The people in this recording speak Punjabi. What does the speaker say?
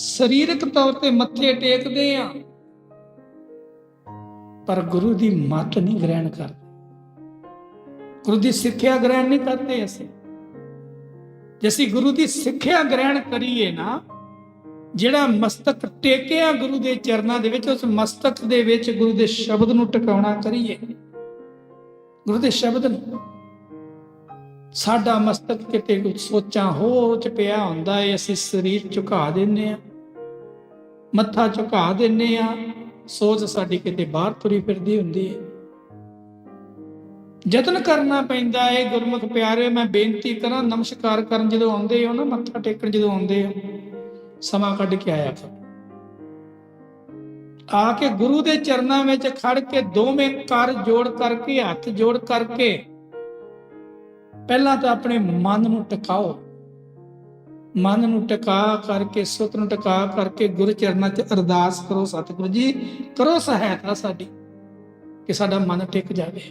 ਸਰੀਰਕ ਤੌਰ ਤੇ ਮੱਥੇ ਟੇਕਦੇ ਆ, ਪਰ ਗੁਰੂ ਦੀ ਮੱਤ ਨਹੀਂ ਗ੍ਰਹਿਣ ਕਰਦੇ। ਗੁਰੂ ਦੀ ਸਿੱਖਿਆ ਗ੍ਰਹਿਣ ਨਹੀਂ ਕਰਦੇ ਅਸੀਂ। ਜੇ ਅਸੀਂ ਗੁਰੂ ਦੀ ਸਿੱਖਿਆ ਗ੍ਰਹਿਣ ਕਰੀਏ ਨਾ, ਜਿਹੜਾ ਮਸਤਕ ਟੇਕਿਆ ਗੁਰੂ ਦੇ ਚਰਨਾਂ ਦੇ ਵਿੱਚ, ਉਸ ਮਸਤਕ ਦੇ ਵਿੱਚ ਗੁਰੂ ਦੇ ਸ਼ਬਦ ਨੂੰ ਟਿਕਾਉਣਾ ਕਰੀਏ। ਗੁਰੂ ਦੇ ਸ਼ਬਦ ਨੂੰ। ਸਾਡਾ ਮਸਤਕ ਕਿਤੇ ਕੁਝ ਸੋਚਾਂ ਹੋ ਚ ਪਿਆ ਹੁੰਦਾ ਏ, ਅਸੀਂ ਸਰੀਰ ਝੁਕਾ ਦਿੰਨੇ ਆ। ਮੱਥਾ ਝੁਕਾ ਦਿੰਨੇ ਆ। ਸੋਚ ਸਾਡੀ ਕਿਤੇ ਬਾਹਰ ਤੁਰੀ ਫਿਰਦੀ ਹੁੰਦੀ ਏ। ਯਤਨ ਕਰਨਾ ਪੈਂਦਾ ਏ, ਗੁਰਮੁਖ ਪਿਆਰੇ, ਮੈਂ ਬੇਨਤੀ ਕਰਾਂ, ਨਮਸਕਾਰ ਕਰਨ ਜਦੋਂ ਆਉਂਦੇ ਹੋ ਨਾ, ਮੱਥਾ ਟੇਕਣ ਜਦੋਂ ਆਉਂਦੇ ਹੋ, ਸਮਾਂ ਕੱਢ ਕੇ ਆਇਆ ਕਰੋ। ਆ ਕੇ ਗੁਰੂ ਦੇ ਚਰਨਾਂ ਵਿੱਚ ਖੜ ਕੇ ਦੋਵੇਂ ਕਰ ਜੋੜ ਕਰਕੇ, ਹੱਥ ਜੋੜ ਕਰਕੇ, ਪਹਿਲਾਂ ਤਾਂ ਆਪਣੇ ਮਨ ਨੂੰ ਟਿਕਾਓ। ਮਨ ਨੂੰ ਟਿਕਾ ਕਰਕੇ ਸੁਤ ਨੂੰ ਟਿਕਾ ਕਰਕੇ ਗੁਰੂ ਚਰਨਾਂ 'ਚ ਅਰਦਾਸ ਕਰੋ, ਸਤਿਗੁਰੂ ਜੀ, ਕਰੋ ਸਹਾਇਤਾ ਸਾਡੀ, ਕਿ ਸਾਡਾ ਮਨ ਟਿਕ ਜਾਵੇ।